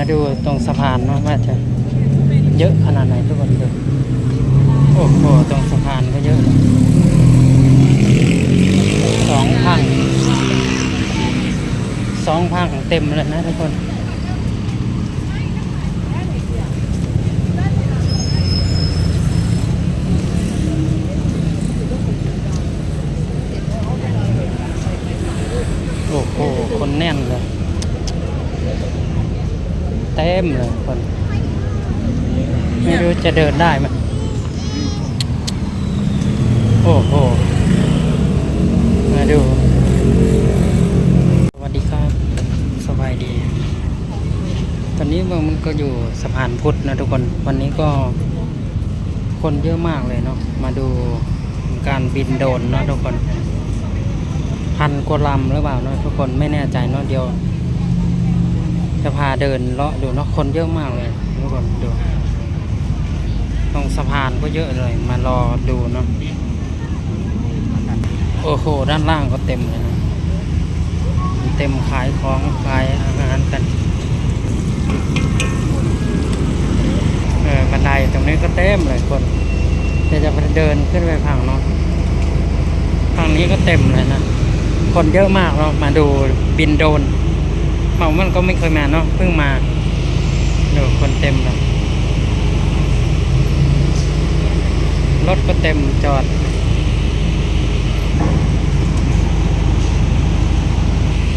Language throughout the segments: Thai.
มาดูตรงสะพานเนาะว่าจะเยอะขนาดไหนทุกคนดูโอ้โหตรงสะพานก็เยอะสองพังสองพังเต็มเลยนะทุกคน โอ้โห คนแน่นเลย เต็มเลย คน ไม่รู้จะเดินได้ไหมโอ้โห มาดู สวัสดีครับ สบายดี ตอนนี้มันก็อยู่สะพานพุทธนะทุกคน วันนี้ก็คนเยอะมากเลยเนาะ มาดูการบินโดรนเนาะทุกคน พันกว่าลำหรือเปล่าเนาะทุกคนไม่แน่ใจเนาะเดียว จะพาเดินเลาะดูเนาะคนเยอะมากเลยทุกคนดูตรงสะพานก็เยอะเลย มารอดูเนาะโอ้โหด้านล่างก็เต็มเลยนะเต็มขายของขายอาหารกันเออบันไดตรงนี้ก็เต็มเลยคนเดี๋ยวจะไปเดินขึ้นไปฝั่งเนาะฝั่งนี้ก็เต็มเลยนะคนเยอะมากเรามาดูบินโดน เมามันก็ไม่เคยมาเนาะเพิ่งมาเดี๋ยวคนเต็มเลยรถก็เต็มจอด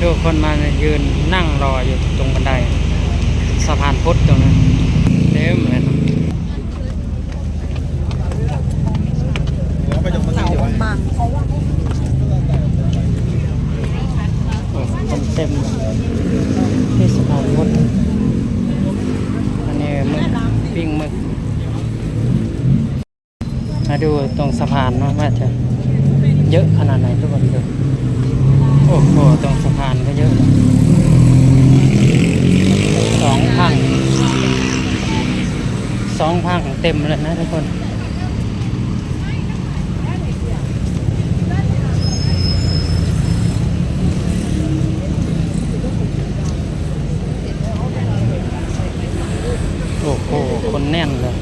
ดูคนมายืนนั่งรออยู่ตรงบันไดสะพานพุทธตรงนั้นเต็มเลยเนาะ เสาบัง โอ้คนเต็มเลยที่สะพานพุทธอันนี้มึกปิ้งมึก มาดูตรงสะพานเนาว่าจะเยอะขนาดไหนทุกคนดูโอ้โหตรงสะพานก็เยอะสองพังสองพังเต็มเลยนะทุกคน โอ้โห คนแน่นเลย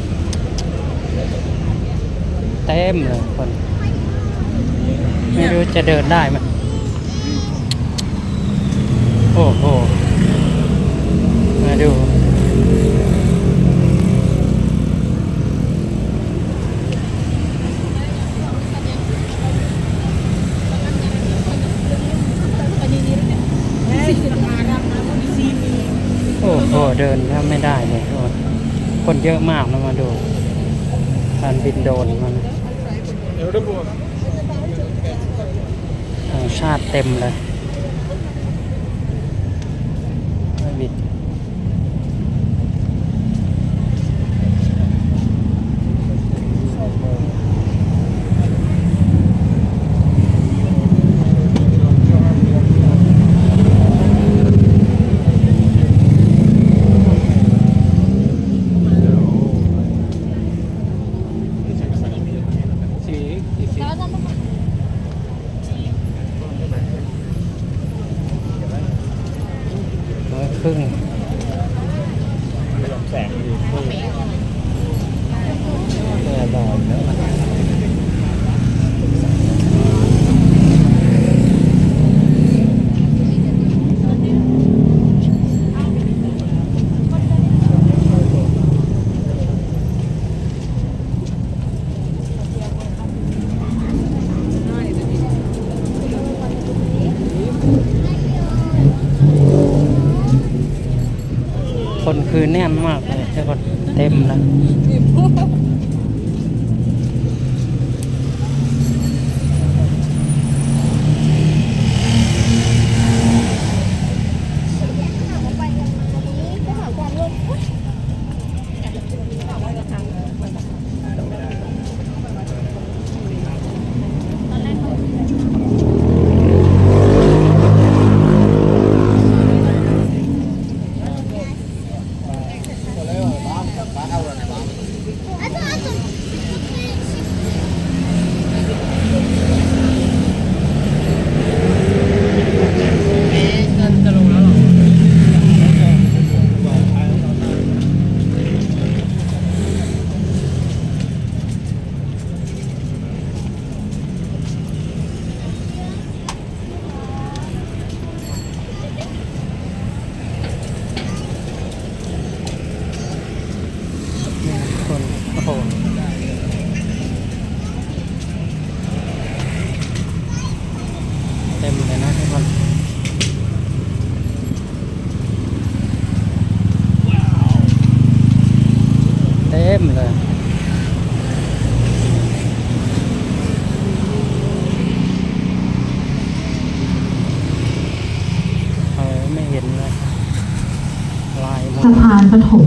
เต็มเลยคน ไม่รู้จะเดินได้ไหมโอ้โห มาดู โอ้โห เดินแทบไม่ได้เลยคนเยอะมากนะมาดูการบินโดนมัน ชาติเต็มเลยมาบินร้อย ครึ่ง แสงดี เพื่อบอลแล้ว คนคือแน่นมากเลยใช่คนเต็มแล้ว อาจาร สะพานปฐม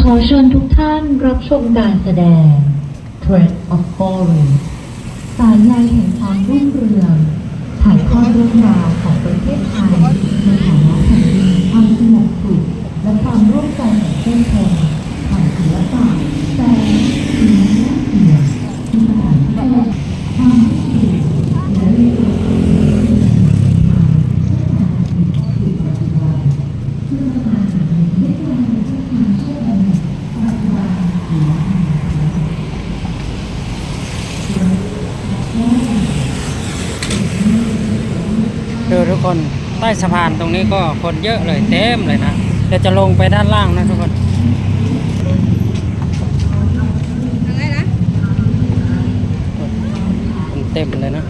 ขอเชิญทุกท่านรับชมการแสดง Thread of Glory สายใยแห่งความรุ่งเรืองถ่ายทอดเรื่องราวของประเทศไทยในฐานะแผ่นดินความสงบสุขและความร่วมใจของเพื่อนคนผ่านศิลปะแสงสีและเสียงที่สถานที่ความสุขและเรื่องราวของเพื่อนสู่ปัจจุบันเพื่อมาถึงในเรื่องราวที่ทางช่วยปัจจุบันหรือ ดูทุกคน ใต้สะพานตรงนี้ก็คนเยอะเลยเต็มเลยนะเดี๋ยวจะลงไปด้านล่างนะทุกคนคนเต็มเลยนะ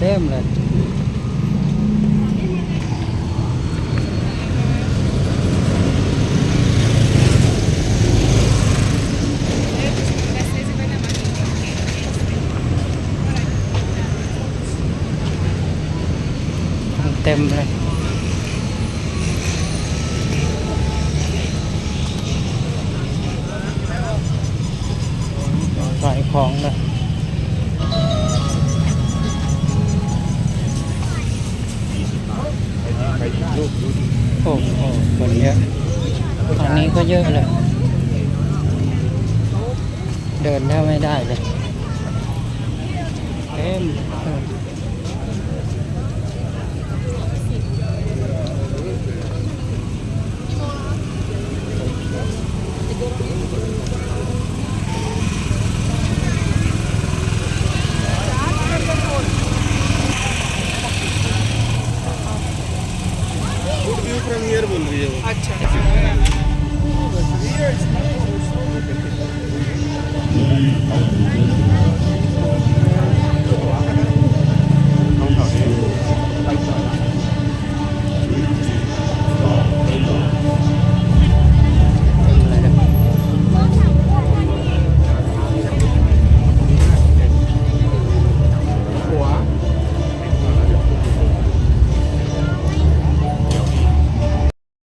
เต็มเลย เต็มเลย ขายของเลยโอ้โหคนเยอะตอนนี้ก็เยอะเลย เดินแทบไม่ได้เลยเต็ม company from here बोल रही है वो अच्छा